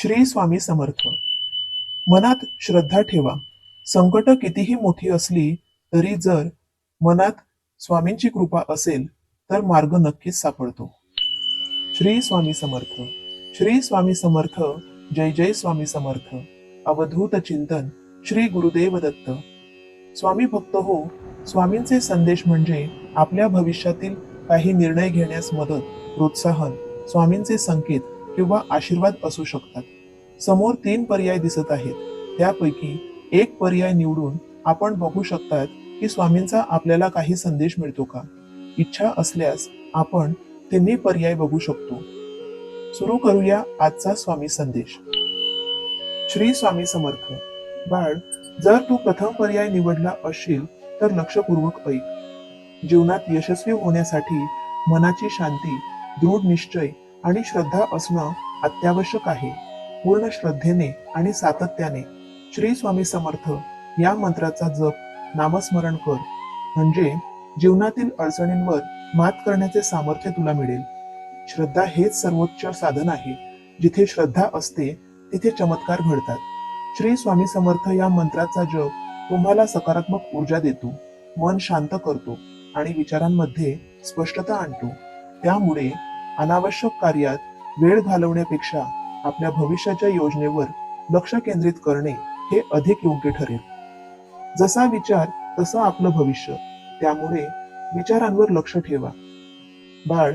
श्री स्वामी समर्थ. मनात श्रद्धा ठेवा. संकट कितीही मोठी असली तरी जर मनात स्वामींची कृपा असेल तर मार्ग नक्कीच सापडतो. श्री स्वामी समर्थ. श्री स्वामी समर्थ. जय जय स्वामी समर्थ. अवधूत चिंतन श्री गुरुदेव दत्त. स्वामी भक्त हो स्वामींचे संदेश म्हणजे आपल्या भविष्यातील काही निर्णय घेण्यास मदत प्रोत्साहन स्वामींचे संकेत किंवा आशीर्वाद असू शकतात. समोर तीन पर्याय दिसत आहेत. त्यापैकी एक पर्याय निवडून आपण बघू शकतात की स्वामींचा आपल्याला काही संदेश मिळतो का? इच्छा असल्यास आपण तिन्ही पर्याय बघू शकतो. सुरू करूया आजचा स्वामी संदेश. श्री स्वामी समर्थ बाळ जर तू प्रथम पर्याय निवडला असशील तर लक्षपूर्वक ऐक. जीवनात यशस्वी होण्यासाठी मनाची शांती दृढ निश्चय आणि श्रद्धा असणं अत्यावश्यक आहे. पूर्ण श्रद्धेने आणि सातत्याने श्री स्वामी समर्थ या मंत्राचा जप नामस्मरण कर. म्हणजे जीवनातील अडचणींवर मात करण्याचे सामर्थ्य तुला मिळेल. श्रद्धा हेच सर्वोच्च साधन आहे. जिथे श्रद्धा असते तिथे चमत्कार घडतात. श्री स्वामी समर्थ या मंत्राचा जप तुम्हाला सकारात्मक ऊर्जा देतो मन शांत करतो आणि विचारांमध्ये स्पष्टता आणतो. त्यामुळे अनावश्यक कार्यात वेळ घालवण्यापेक्षा आपल्या भविष्याच्या योजनेवर लक्ष केंद्रित करणे हे अधिक योग्य ठरेल. जसा विचार तसं आपलं भविष्य. त्यामुळे विचारांवर लक्ष ठेवा. बाळ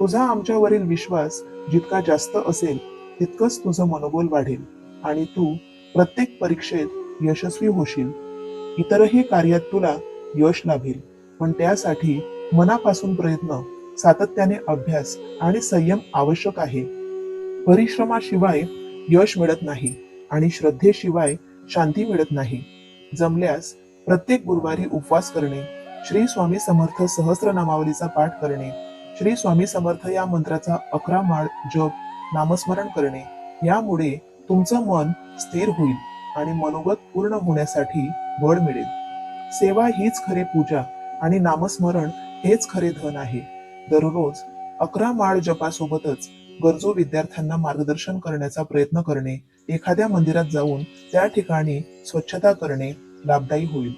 तुझा आमच्यावरील विश्वास जितका जास्त असेल तितकंच तुझं मनोबल वाढेल आणि तू प्रत्येक परीक्षेत यशस्वी होशील. इतरही कार्यात तुला यश लाभेल पण त्यासाठी मनापासून प्रयत्न सातत्याने अभ्यास आणि संयम आवश्यक आहे. परिश्रमाशिवाय यश मिळत नाही आणि श्रद्धेशिवाय शांती मिळत नाही. जमल्यास प्रत्येक गुरुवारी उपवास करणे श्री स्वामी समर्थ सहस्र नामावलीचा पाठ करणे श्री स्वामी समर्थ या मंत्राचा अकरा माळ जप नामस्मरण करणे यामुळे तुमचं मन स्थिर होईल आणि मनोगत पूर्ण होण्यासाठी बळ मिळेल. सेवा हीच खरे पूजा आणि नामस्मरण हेच खरे धन आहे. दररोज अकरा माळ जपासोबतच गरजू विद्यार्थ्यांना मार्गदर्शन करण्याचा प्रयत्न करणे एखाद्या मंदिरात जाऊन त्या ठिकाणी स्वच्छता करणे लाभदायी होईल.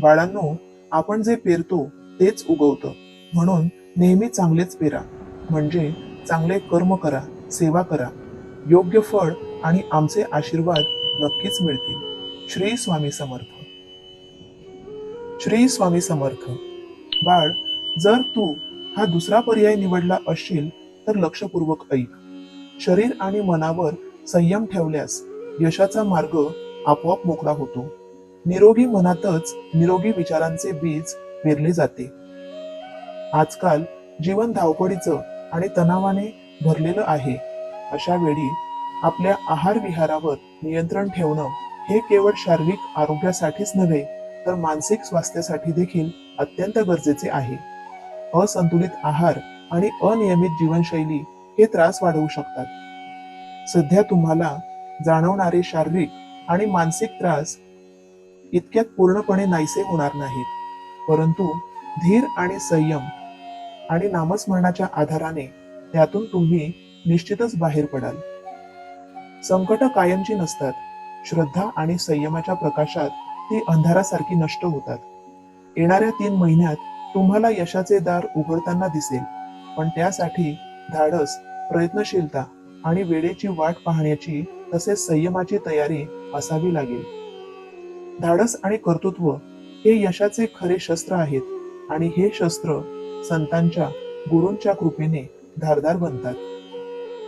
बाळांनो आपण जे पेरतो तेच उगवतं. म्हणून नेहमी चांगलेच पेरा. म्हणजे चांगले कर्म करा सेवा करा. योग्य फळ आणि आमचे आशीर्वाद नक्कीच मिळतील. श्री स्वामी समर्थ. श्री स्वामी समर्थ. बाळ जर तू हा दुसरा पर्याय निवडला असशील तर लक्षपूर्वक ऐक. शरीर आणि मनावर संयम ठेवल्यास यशाचा मार्ग आपोआप मोकळा होतो. निरोगी मनातच निरोगी विचारांचे बीज पेरले जाते. आजकाल जीवन धावपळीचं आणि तणावाने भरलेलं आहे. अशा वेळी आपल्या आहार विहारावर नियंत्रण ठेवणं हे केवळ शारीरिक आरोग्यासाठीच नव्हे तर मानसिक स्वास्थ्यासाठी देखील अत्यंत गरजेचे आहे. असंतुलित आहार आणि अनियमित जीवनशैली हे त्रास वाढवू शकतात. सध्या तुम्हाला जाणवणारे शारीरिक आणि मानसिक त्रास इतक्यात पूर्णपणे नाहीसे होणार नाहीत. परंतु धीर आणि संयम आणि नामस्मरणाच्या आधाराने त्यातून तुम्ही निश्चितच बाहेर पडाल. संकट कायमची नसतात. श्रद्धा आणि संयमाच्या प्रकाशात ती अंधारासारखी नष्ट होतात. येणाऱ्या तीन महिन्यात तुम्हाला यशाचे दार उघडताना दिसेल. पण त्यासाठी धाडस प्रयत्नशीलता आणि वेळेची वाट पाहण्याची तसेच संयमाची तयारी असावी लागेल. धाडस आणि कर्तृत्व हे यशाचे खरे शस्त्र आहेत आणि हे शस्त्र संतांच्या गुरूंच्या कृपेने धारदार बनतात.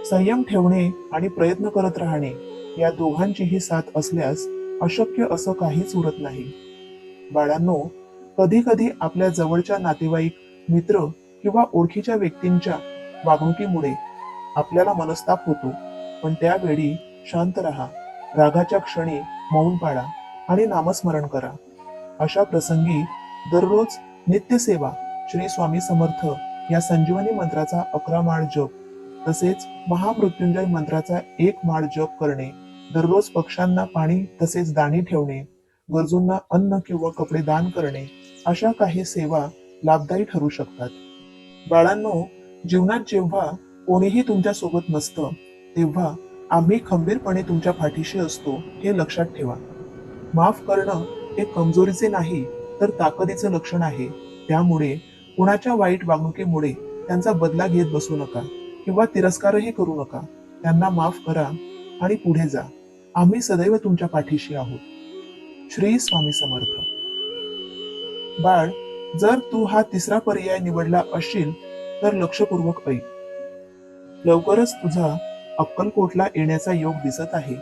संयम ठेवणे आणि प्रयत्न करत राहणे या दोघांचीही साथ असल्यास अशक्य असं काहीच उरत नाही. बाळांनो कधी कधी आपल्या जवळच्या नातेवाईक मित्र किंवा ओळखीच्या व्यक्तींच्या वागणुकीमुळे आपल्याला मनस्ताप होतो. पण त्यावेळी शांत राहा रागाच्या क्षणी मौन पाळा आणि नामस्मरण करा. अशा प्रसंगी दररोज नित्यसेवा श्री स्वामी समर्थ या संजीवनी मंत्राचा अकरा माळ जप तसेच महामृत्युंजय मंत्राचा एक माळ जप करणे दररोज पक्ष्यांना पाणी तसेच दाणी ठेवणे गरजूंना अन्न किंवा कपडे दान करणे अशा काही सेवा लाभदायी ठरू शकतात. बाळांनो जीवनात जेव्हा कोणीही तुमच्यासोबत नसतं तेव्हा आम्ही खंबीरपणे तुमच्या पाठीशी असतो हे लक्षात ठेवा. माफ करणं हे कमजोरीचे नाही तर ताकदीचं लक्षण आहे. त्यामुळे कुणाच्या वाईट वागणुकीमुळे त्यांचा बदला घेत बसू नका किंवा तिरस्कारही करू नका. त्यांना माफ करा आणि पुढे जा. आम्ही सदैव तुमच्या पाठीशी आहोत. श्री स्वामी समर्थ. बाळ जर तू हा तिसरा पर्याय निवडला असशील तर लक्षपूर्वक ऐक. लवकरच तुझा अक्कलकोटला येण्याचा योग दिसत आहे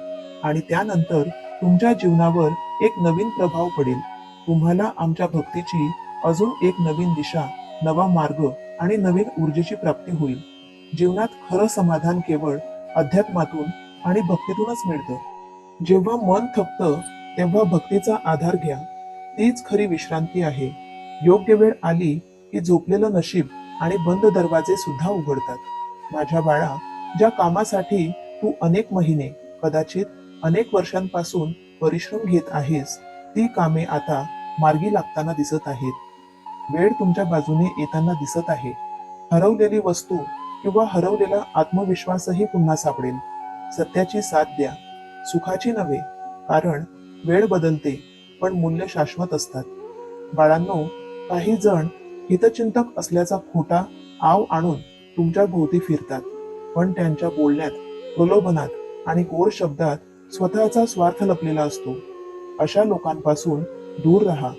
आणि त्यानंतर तुमच्या जीवनावर एक नवीन प्रभाव पडेल. तुम्हाला आमच्या भक्तीची अजून एक नवीन दिशा नवा मार्ग आणि नवीन ऊर्जेची प्राप्ती होईल. जीवनात खरं समाधान केवळ अध्यात्मातून आणि भक्तीतूनच मिळतं. जेव्हा मन थकतं तेव्हा भक्तीचा आधार घ्या. तीच खरी विश्रांती आहे. योग्य वेळ आली की झोपलेलं नशीब आणि बंद दरवाजे सुद्धा उघडतात. माझ्या बाळा ज्या कामासाठी तू अनेक महिने कदाचित अनेक वर्षांपासून परिश्रम घेत आहेस ती कामे आता मार्गी लागताना दिसत आहेत. वेळ तुमच्या बाजूने येताना दिसत आहे. हरवलेली वस्तू किंवा हरवलेला आत्मविश्वासही पुन्हा सापडेल. सत्याची साथ द्या. सुखाची नव्हे कारण वेळ बदलते. पण मूल्य शाश्वत असतात. बाळांनो काही जण हितचिंतक असल्याचा खोटा आव आणून तुमच्या भोवती फिरतात. पण त्यांच्या बोलण्यात प्रलोभनात आणि गोड शब्दात स्वतःचा स्वार्थ लपलेला असतो. अशा लोकांपासून दूर राहा.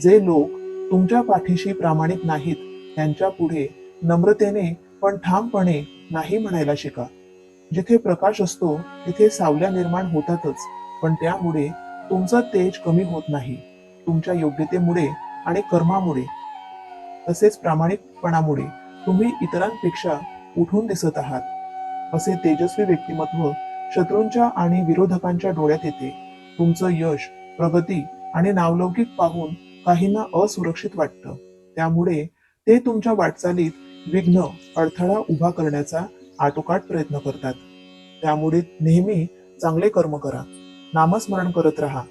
जे लोक तुमच्या पाठीशी प्रामाणिक नाहीत त्यांच्या पुढे नम्रतेने पण ठामपणे नाही म्हणायला शिका. जिथे प्रकाश असतो तिथे सावल्या निर्माण होतातच. पण त्यामुळे तुमचं तेज कमी होत नाही तुमच्या योग्यतेमुळे आणि कर्मामुळे तसेच प्रामाणिकपणामुळे तुम्ही इतरांपेक्षा उठून दिसत आहात. असे तेजस्वी व्यक्तिमत्व शत्रूंच्या आणि विरोधकांच्या डोळ्यात येते. तुमचं यश प्रगती आणि नावलौकिक पाहून काहींना असुरक्षित वाटतं. त्यामुळे ते तुमच्या वाटचालीत विघ्न अडथळा उभा करण्याचा आटोकाट प्रयत्न करतात. त्यामुळे नेहमी चांगले कर्म करा. नामस्मरण करत राहा.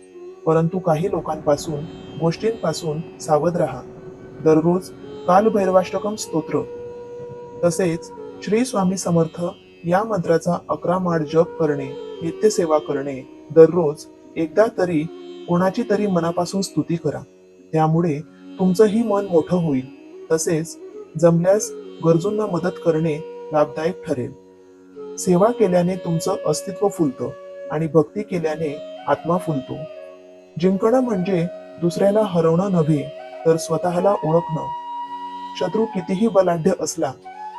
परंतु काही लोकांपासून गोष्टींपासून सावध राहा. दररोज कालभैरवाष्टकम स्तोत्र. तसेच श्री स्वामी समर्थ या मंत्राचा अकरा माळ जप करणे नित्यसेवा करणे दररोज एकदा तरी कोणाची तरी मनापासून स्तुती करा. त्यामुळे तुमचंही मन मोठं होईल. तसेच जमल्यास गरजूंना मदत करणे लाभदायक ठरेल. सेवा केल्याने तुमचं अस्तित्व फुलतं. आणि भक्ती केल्याने आत्मा फुलतो. जिंकणं म्हणजे दुसऱ्याला हरवणं नव्हे तर स्वतःला ओळखणं. शत्रू कितीही बलाढ्य असला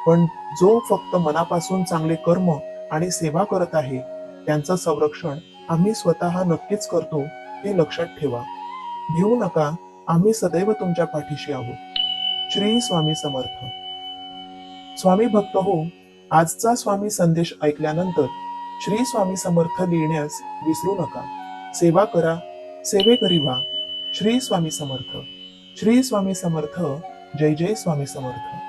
पण जो फक्त मनापासून चांगले कर्म आणि सेवा करत आहे त्यांचं संरक्षण आम्ही स्वतः नक्कीच करतो हे लक्षात ठेवा. भिवू नका आम्ही सदैव तुमच्या पाठीशी आहोत. श्री स्वामी समर्थ. स्वामी भक्त हो आजचा स्वामी संदेश ऐकल्यानंतर श्री स्वामी समर्थ लिहिण्यास विसरू नका. सेवा करा सेवेकरी व्हा. श्री स्वामी समर्थ श्री स्वामी समर्थ जय जय स्वामी समर्थ.